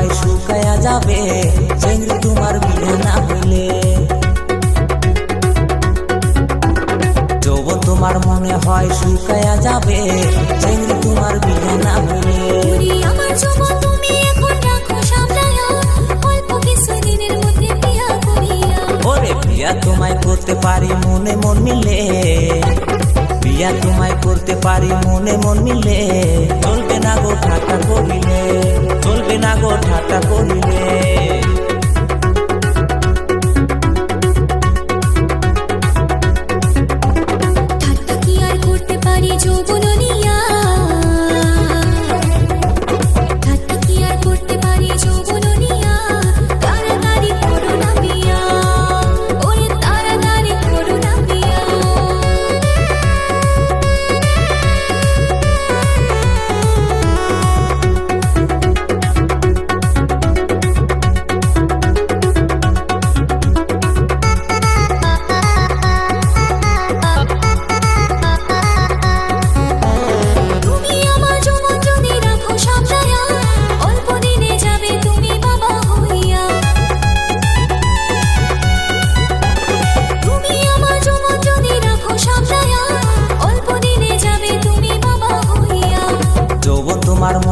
হাওয়ায় শুকায়া যাবে। চেংড়ি তোমার বিয়ে না হইলে যৌবন তোমার মনে হয় শুকায়া যাবে। চেংড়ি তোমার বিয়ে না হইলে আমার বিয়া করিয়া। তোমায় করতে পারি মনে মন মিলে। বিয়া তোমায় করতে পারি মনে মন মিলে। চলবে না গো ফাঁকা করিলে। না গো ঠাট্টা করিলে।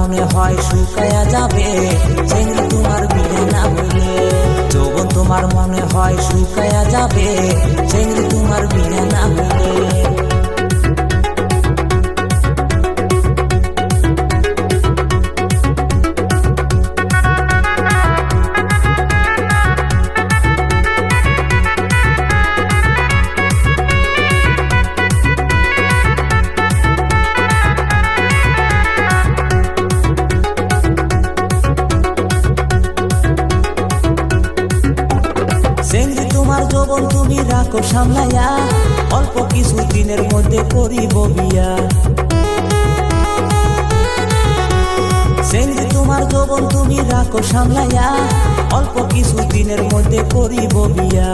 মনে হয় শুকায়া যাবে। তোমার বিয়ে না বলে। যৌবন তোমার মনে হয় শুকায়া যাবে। সেঙ্গি জবন তুমি রাখো সামলাইয়া, অল্প কিছু দিনের মধ্যে করিব বিয়া। সেঙ্গি তোমার যৌবন তুমি রাখো সামলাইয়া, অল্প কিছু দিনের মধ্যে করিব বিয়া।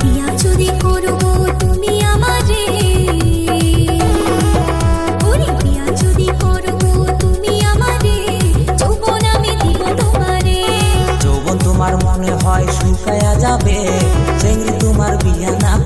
বিয়া যদি করো कया जा चेंगरी तुम्हार बिया ना